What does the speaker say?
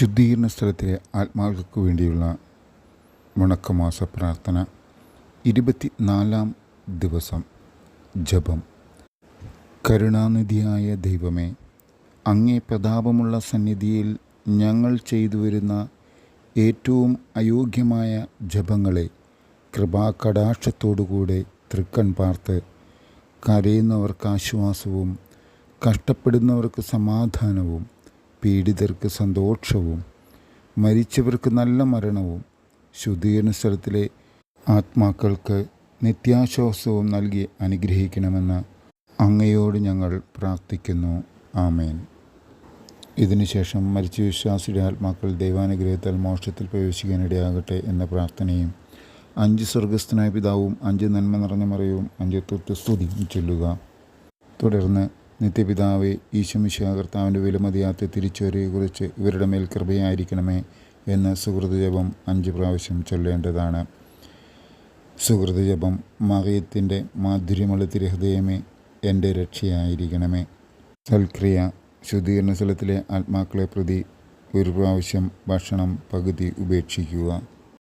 ശുദ്ധീകരണ സ്ഥലത്തിലെ ആത്മാക്കൾക്ക് വേണ്ടിയുള്ള മുണക്കമാസ പ്രാർത്ഥന. ഇരുപത്തി നാലാം ദിവസം ജപം. കരുണാനിധിയായ ദൈവമേ അങ്ങേ പ്രതാപമുള്ള സന്നിധിയിൽ ഞങ്ങൾ ചെയ്തു വരുന്ന ഏറ്റവും അയോഗ്യമായ ജപങ്ങളെ കൃപാകടാക്ഷത്തോടുകൂടെ തൃക്കൺ പാർത്ത് കരയുന്നവർക്ക് ആശ്വാസവും കഷ്ടപ്പെടുന്നവർക്ക് സമാധാനവും പീഡിതർക്ക് സന്തോഷവും മരിച്ചവർക്ക് നല്ല മരണവും ശുദ്ധീകരണ സ്ഥലത്തിലെ ആത്മാക്കൾക്ക് നിത്യാശ്വാസവും നൽകി അനുഗ്രഹിക്കണമെന്ന് അങ്ങയോട് ഞങ്ങൾ പ്രാർത്ഥിക്കുന്നു. ആമേൻ. ഇതിനുശേഷം മരിച്ച വിശ്വാസിയുടെ ആത്മാക്കൾ ദൈവാനുഗ്രഹത്താൽ മോക്ഷത്തിൽ പ്രവേശിക്കാനിടയാകട്ടെ എന്ന പ്രാർത്ഥനയും അഞ്ച് സ്വർഗസ്ഥനായ പിതാവും അഞ്ച് നന്മ നിറഞ്ഞ മറയവും അഞ്ച് തൊട്ട് സ്തുതിയും ചൊല്ലുക. തുടർന്ന് നിത്യപിതാവെ ഈശമിശ കർത്താവിന്റെ വിലമതിയാത്ത തിരിച്ചുവരയെക്കുറിച്ച് ഇവരുടെ മേൽ കൃപയായിരിക്കണമേ എന്ന് സുഹൃതജപം അഞ്ച് പ്രാവശ്യം ചൊല്ലേണ്ടതാണ്. സുഹൃതജപം മകയത്തിന്റെ മാധുര്യമുള്ള തിരുഹൃദയമേ എന്റെ രക്ഷയായിരിക്കണമേ. സൽക്രിയ ശുദ്ധീകരണ സ്ഥലത്തിലെ ആത്മാക്കളെ പ്രതി ഒരു പ്രാവശ്യം ഭക്ഷണം പകുതി ഉപേക്ഷിക്കുക.